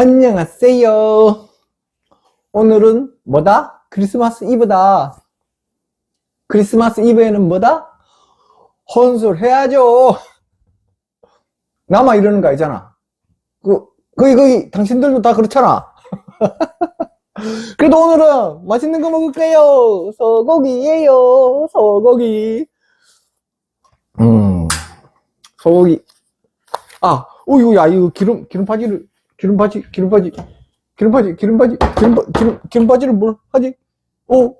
안녕하세요. 오늘은 뭐다? 크리스마스 이브다. 크리스마스 이브에는 뭐다? 혼술 해야죠. 나만 이러는 거 아니잖아. 그, 거의, 거의, 당신들도 다 그렇잖아. 그래도 오늘은 맛있는 거 먹을게요. 소고기예요. 소고기. 음, 소고기. 아, 오, 이거, 야, 이거 기름, 기름 바지를, 기름 바지, 기름 바지, 기름 바지, 기름 바지, 기름, 바- 기름, 기름 바지를 뭘 하지? 오,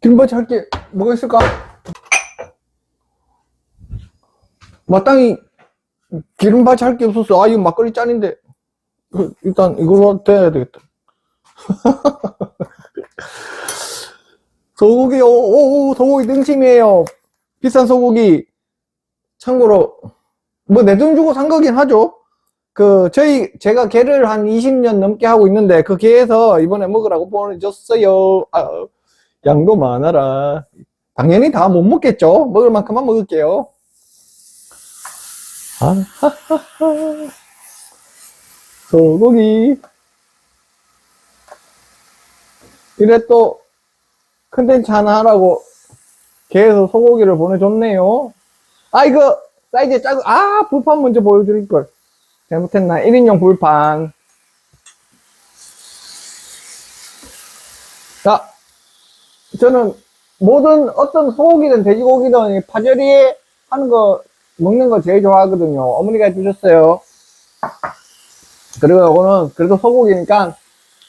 기름 바지 할 게 뭐가 있을까? 마땅히 기름 바지 할 게 없었어. 아, 이거 막걸리 짠인데. 그, 일단 이걸로 돼야 되겠다. 소고기요. 오, 오, 소고기 등심이에요. 비싼 소고기. 참고로, 뭐 내 돈 주고 산 거긴 하죠. 그, 저희, 제가 개를 한 20년 넘게 하고 있는데, 그 개에서 이번에 먹으라고 보내줬어요. 아, 양도 많아라. 당연히 다 못 먹겠죠. 먹을 만큼만 먹을게요. 아 하하하. 소고기. 이래 또, 컨텐츠 하나 하라고, 개에서 소고기를 보내줬네요. 아, 이거, 사이즈 작은, 아, 불판 먼저 보여드릴걸. 잘못했나? 1인용 불판. 자, 저는 모든 어떤 소고기든 돼지고기든 이 파절이에 하는 거, 먹는 거 제일 좋아하거든요. 어머니가 해주셨어요. 그리고 이거는 그래도 소고기니까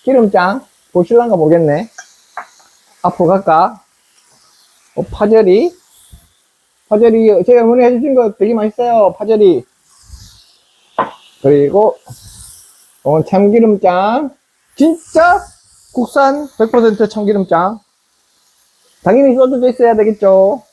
기름장 보실란가 모르겠네. 앞으로 갈까? 어, 파절이. 파절이, 제가 어머니 해주신 거 되게 맛있어요. 파절이. 그리고, 어, 참기름장. 진짜 국산 100% 참기름장. 당연히 소주도 있어야 되겠죠.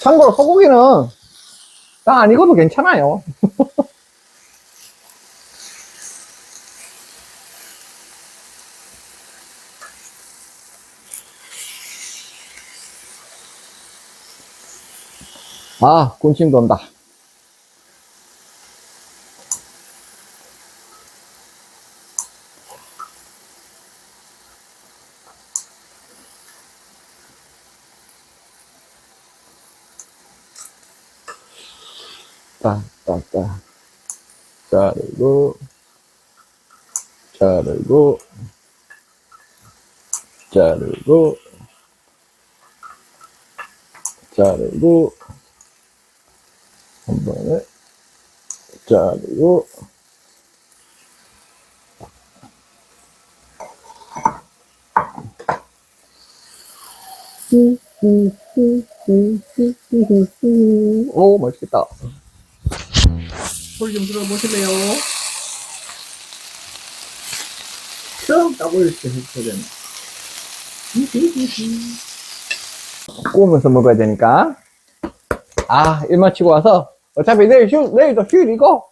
참고로 소고기는 나안 익어도 괜찮아요. 아, 군침 돈다. 따, 따, 따. 자르고, 자르고, 자르고, 자르고, 한 번에. 자르고 오 맛있겠다. 소리 좀 들어보실래요? 처음 따보일 때 해줘야 되네 구우면서 먹어야 되니까. 아, 일 마치고 와서, 어차피 내일 휴, 내일도 휴일이고,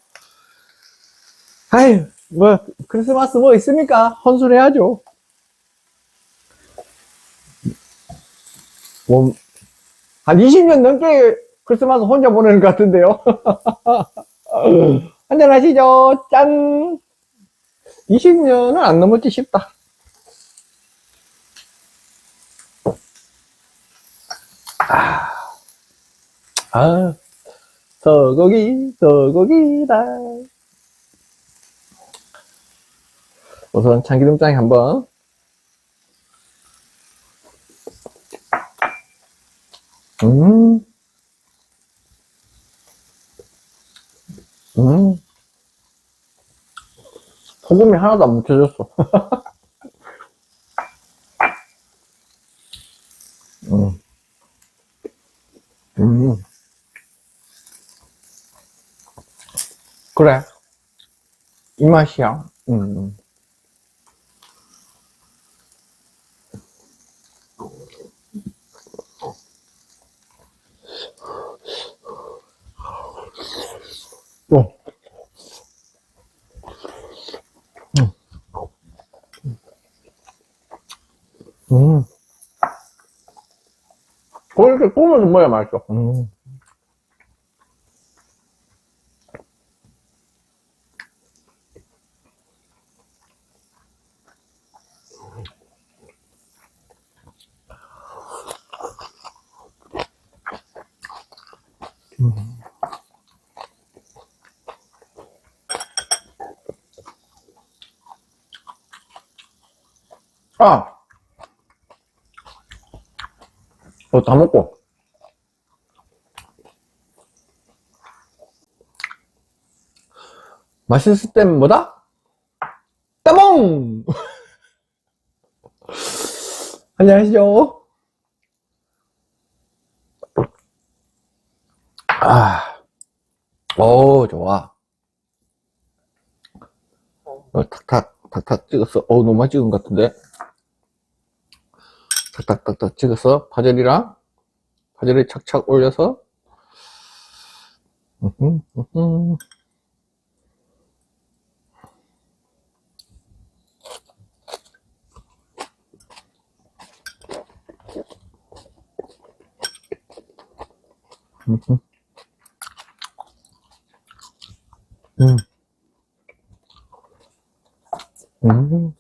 아유, 뭐, 크리스마스 뭐 있습니까? 혼술해야죠. 뭐, 한 20년 넘게 크리스마스 혼자 보내는 것 같은데요. 한잔 하시죠. 짠! 20년은 안 넘었지 싶다. 아, 소고기, 소고기다. 우선 참기름장에 한번. 음. 음. 소금이 하나도 안 묻혀졌어. 음. 음. 그래. 이 맛이야. 음. 음. 어. 음. 음. 그렇게 꾸며준 거야, 맛있어. 음. 아! 어, 다 먹고. 맛있을 땐 뭐다? 따봉! 안녕하시죠? 아, 오, 좋아. 어, 탁탁, 탁탁 찍었어. 어, 너무 많이 찍은 것 같은데? 탁탁탁탁 찍어서 파절이랑 파절을 착착 올려서 음흠, 음흠. 음흠. 음. 음.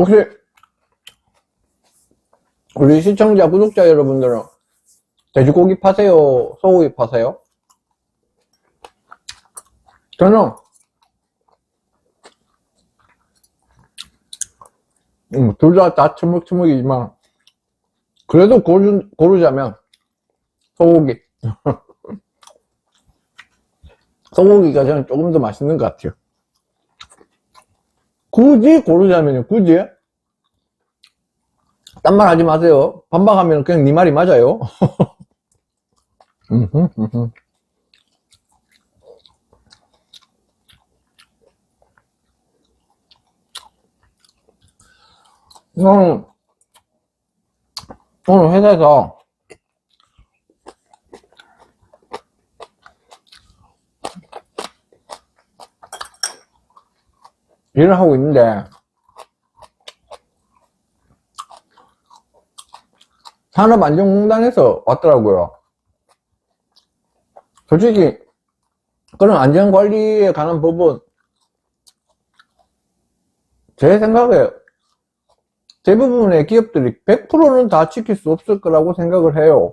혹시 우리 시청자, 구독자 여러분들은 돼지고기 파세요? 소고기 파세요? 저는 음, 둘다다 처먹처먹이지만 그래도 고르, 고르자면 소고기 소고기가 저는 조금 더 맛있는 것 같아요 굳이 고르자면요. 굳이? 딴 말 하지 마세요. 반박하면 그냥 네 말이 맞아요. 오늘, 오늘 회사에서 일을 하고 있는데 산업안전공단에서 왔더라고요. 솔직히 그런 안전관리에 관한 부분 제 생각에 대부분의 기업들이 100%는 다 지킬 수 없을 거라고 생각을 해요.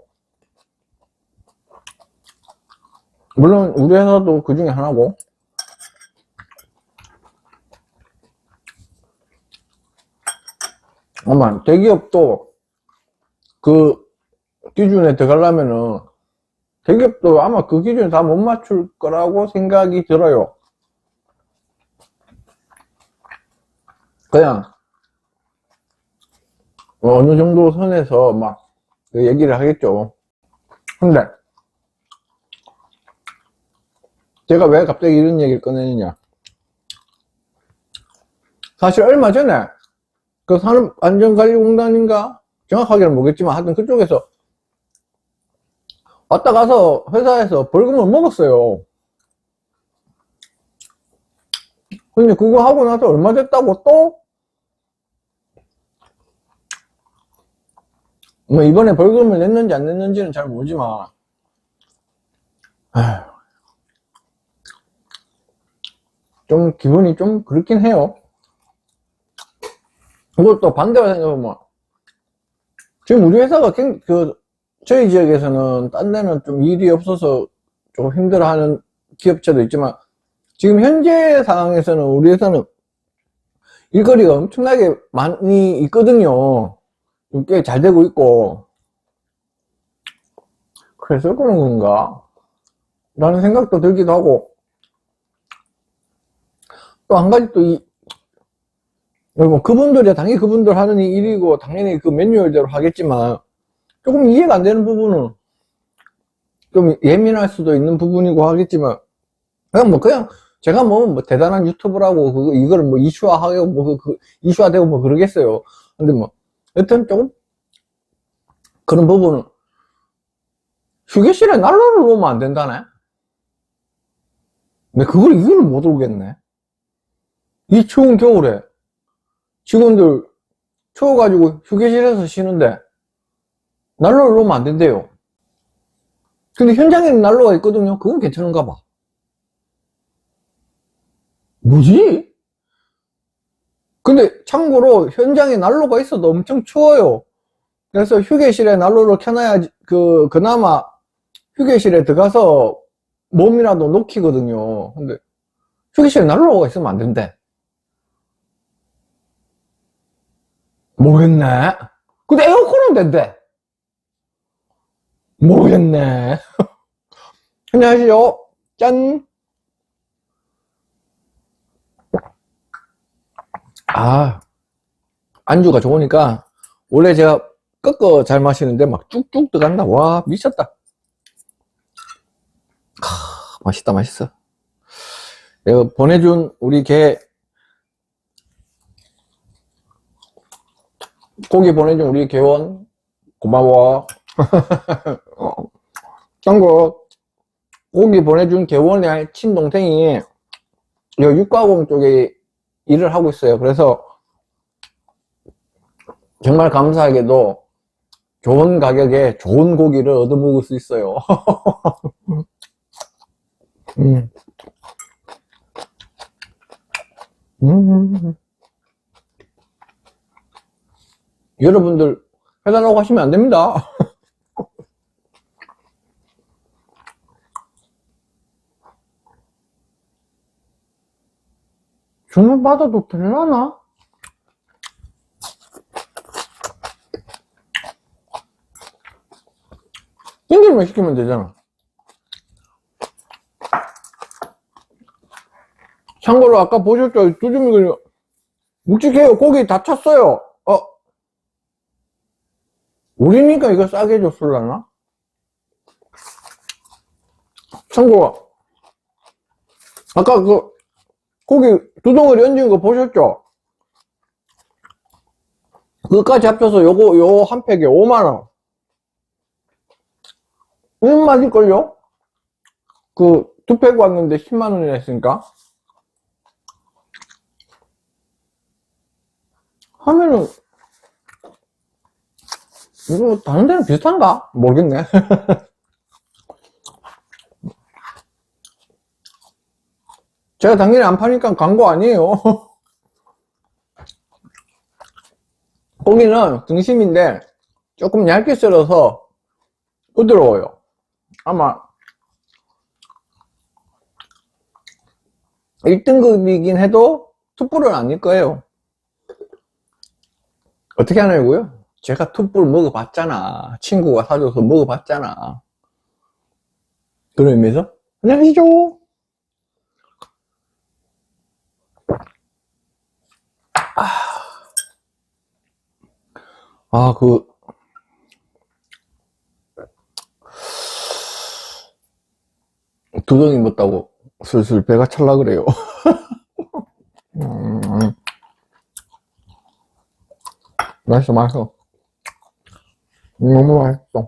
물론 우리 회사도 그 중에 하나고 아마 대기업도 그 기준에 들어가려면은 대기업도 아마 그 기준에 다못 맞출 거라고 생각이 들어요. 그냥 뭐 어느 정도 선에서 막그 얘기를 하겠죠. 근데 제가 왜 갑자기 이런 얘기를 꺼내느냐. 사실 얼마 전에 그 산업안전관리공단인가 정확하게는 모르겠지만 하여튼 그쪽에서 왔다 가서 회사에서 벌금을 먹었어요. 근데 그거 하고 나서 얼마 됐다고 또? 뭐 이번에 벌금을 냈는지 안 냈는지는 잘 모르지만 아휴, 좀 기분이 좀 그렇긴 해요. 그것도 반대로 생각하면 지금 우리 회사가 굉- 그 저희 지역에서는 딴 데는 좀 일이 없어서 좀 힘들어하는 기업체도 있지만 지금 현재 상황에서는 우리 회사는 일거리가 엄청나게 많이 있거든요. 꽤 잘 되고 있고 그래서 그런 건가? 라는 생각도 들기도 하고 또 한 가지 또 이, 뭐 그분들이 당연히 그분들 하는 일이고 당연히 그 매뉴얼대로 하겠지만 조금 이해가 안 되는 부분은 좀 예민할 수도 있는 부분이고 하겠지만 그냥 뭐 그냥 제가 뭐, 뭐 대단한 유튜브라고 그거 이거를 뭐 이슈화하고 뭐 그, 그 이슈화되고 뭐 그러겠어요. 근데 뭐 여튼 조금 그런 부분은 휴게실에 난로를 놓으면 안 된다네? 근데 그걸 이유를 못 알겠네. 이 추운 겨울에 직원들 추워가지고 휴게실에서 쉬는데 난로를 놓으면 안 된대요. 근데 현장에는 난로가 있거든요. 그건 괜찮은가 봐. 뭐지? 근데 참고로 현장에 난로가 있어도 엄청 추워요. 그래서 휴게실에 난로를 켜놔야지, 그, 그나마 휴게실에 들어가서 몸이라도 녹히거든요. 근데 휴게실에 난로가 있으면 안 된대. 모르겠네. 근데 에어컨은 된대. 모르겠네. 안녕하세요. 짠. 아, 안주가 좋으니까, 원래 제가 꺾어 잘 마시는데 막 쭉쭉 들어간다. 와, 미쳤다. 하, 맛있다, 맛있어. 이거 보내준 우리 개, 고기 보내준 우리 개원, 고마워. 어, 참고, 고기 보내준 개원의 친동생이, 여 육가공 쪽에 일을 하고 있어요. 그래서, 정말 감사하게도 좋은 가격에 좋은 고기를 얻어먹을 수 있어요. 음. 음. 여러분들 해달라고 하시면 안 됩니다. 주문 받아도 되려나? 땡기면 시키면 되잖아. 참고로 아까 보셨죠? 두줌이 그려. 묵직해요. 고기 다 찼어요. 어. 우리니까 이거 싸게 줬을라나? 참고로. 아까 그, 고기 두 덩어리 얹은 거 보셨죠? 그것까지 합쳐서 요거, 요 한 팩에 5만원. 음, 맞을걸요? 그, 두 팩 왔는데 10만원이나 했으니까. 하면은, 이거 다른 데는 비슷한가? 모르겠네. 제가 당연히 안 파니까 광고 아니에요. 고기는 등심인데 조금 얇게 썰어서 부드러워요. 아마 1등급이긴 해도 툭불은 아닐 거예요. 어떻게 하냐고요? 제가 툭불 먹어봤잖아. 친구가 사줘서 먹어봤잖아. 그런 의미에서 안녕하시죠. 아, 그, 두덩이 먹다고 슬슬 배가 찰라 그래요. 음, 맛있어, 맛있어. 너무 맛있어.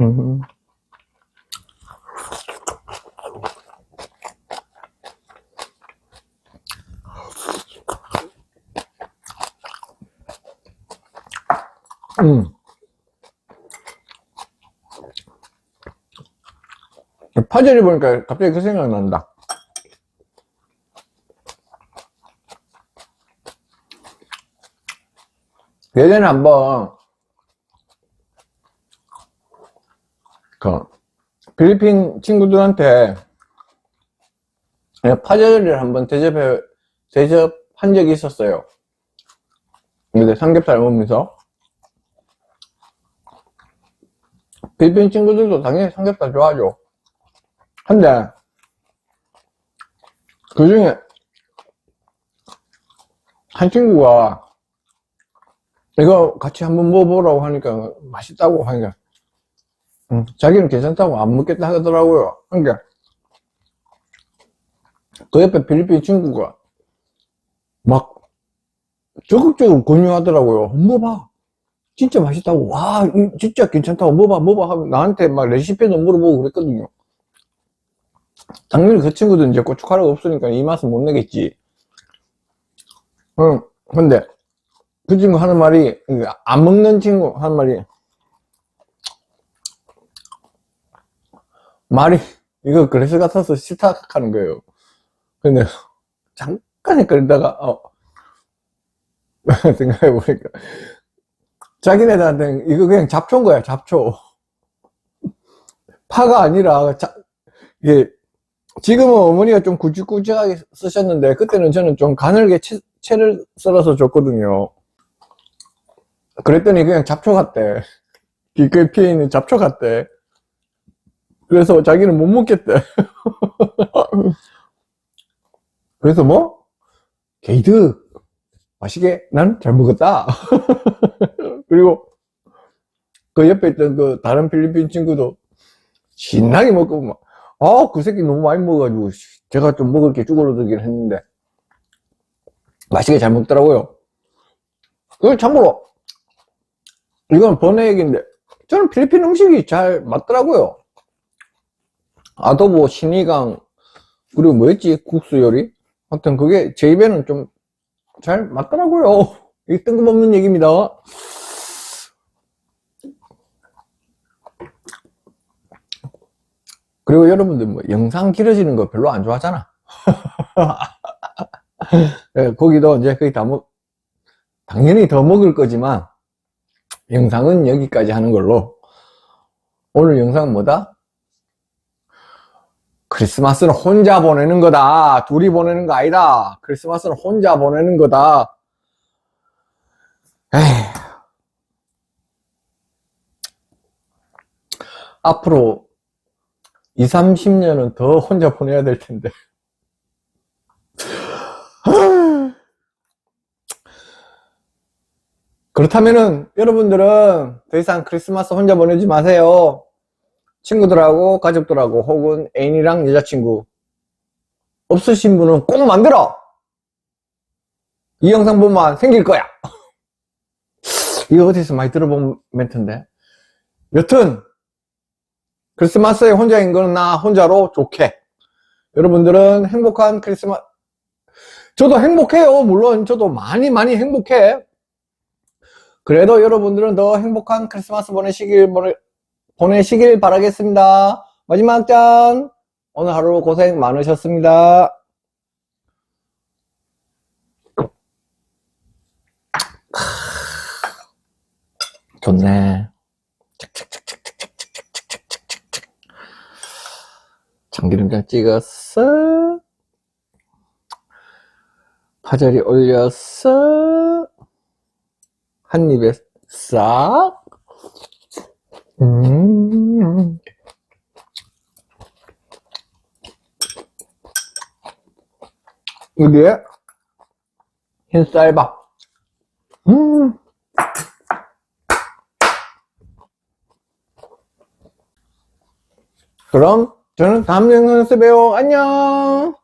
음. 음. 파절이 보니까 갑자기 그 생각 난다. 예전에 한번 그 필리핀 친구들한테 파절이를 한번 대접해 대접한 적이 있었어요. 근데 삼겹살 먹으면서 필리핀 친구들도 당연히 삼겹살 좋아하죠. 근데 그 중에 한 친구가 이거 같이 한번 먹어보라고 하니까 맛있다고 하니까 음, 자기는 괜찮다고 안 먹겠다 하더라고요. 그러니까 그 옆에 필리핀 친구가 막 적극적으로 권유하더라고요. 먹어봐. 진짜 맛있다고. 와, 이 진짜 괜찮다고. 먹어봐, 먹어봐. 하면 나한테 막 레시피도 물어보고 그랬거든요. 당연히 그 친구도 이제 고춧가루가 없으니까 이 맛은 못 내겠지. 응, 근데 그 친구 하는 말이, 안 먹는 친구 하는 말이, 말이, 이거 그래서 같아서 싫다 하는 거예요. 근데 잠깐 헷갈리다가, 어, 생각해보니까, 자기네들한테는 이거 그냥 잡초인 거야, 잡초. 파가 아니라, 자, 이게, 지금은 어머니가 좀 굵직굵직하게 쓰셨는데, 그때는 저는 좀 가늘게 채, 채를 썰어서 줬거든요. 그랬더니 그냥 잡초 같대. 귓가에 피해 있는 잡초 같대. 그래서 자기는 못 먹겠대. 그래서 뭐? 게이드, 맛있게, 난 잘 먹었다. 그리고 그 옆에 있던 그 다른 필리핀 친구도 신나게 먹고 막, 아, 그 새끼 너무 많이 먹어가지고, 씨, 제가 좀 먹을 게 쭈그러들긴 했는데, 맛있게 잘 먹더라고요. 그 참고로, 이건 번외 얘기인데, 저는 필리핀 음식이 잘 맞더라고요. 아도보, 신이강, 그리고 뭐였지? 국수 요리? 하여튼 그게 제 입에는 좀 잘 맞더라고요. 이 뜬금없는 얘기입니다. 그리고 여러분들 뭐 영상 길어지는 거 별로 안 좋아하잖아. 예, 고기도 이제 거의 다 먹, 당연히 더 먹을 거지만, 영상은 여기까지 하는 걸로. 오늘 영상은 뭐다? 크리스마스는 혼자 보내는 거다. 둘이 보내는 거 아니다. 크리스마스는 혼자 보내는 거다. 에휴. 앞으로 2, 30년은 더 혼자 보내야 될 텐데. 그렇다면은 여러분들은 더 이상 크리스마스 혼자 보내지 마세요. 친구들하고 가족들하고 혹은 애인이랑 여자친구 없으신 분은 꼭 만들어! 이 영상 보면 생길 거야. 이거 어디서 많이 들어본 멘트인데. 여튼 크리스마스에 혼자인 거는 나 혼자로 좋게. 여러분들은 행복한 크리스마스 저도 행복해요. 물론 저도 많이 많이 행복해. 그래도 여러분들은 더 행복한 크리스마스 보내시길 보내, 보내시길 바라겠습니다. 마지막 짠! 오늘 하루 고생 많으셨습니다. 좋네. 참기름장 찍었어. 파절이 올렸어. 한 입에 싹. 음. 여기에 흰 쌀밥. 음. 그럼 저는 다음 영상에서 봬요. 안녕.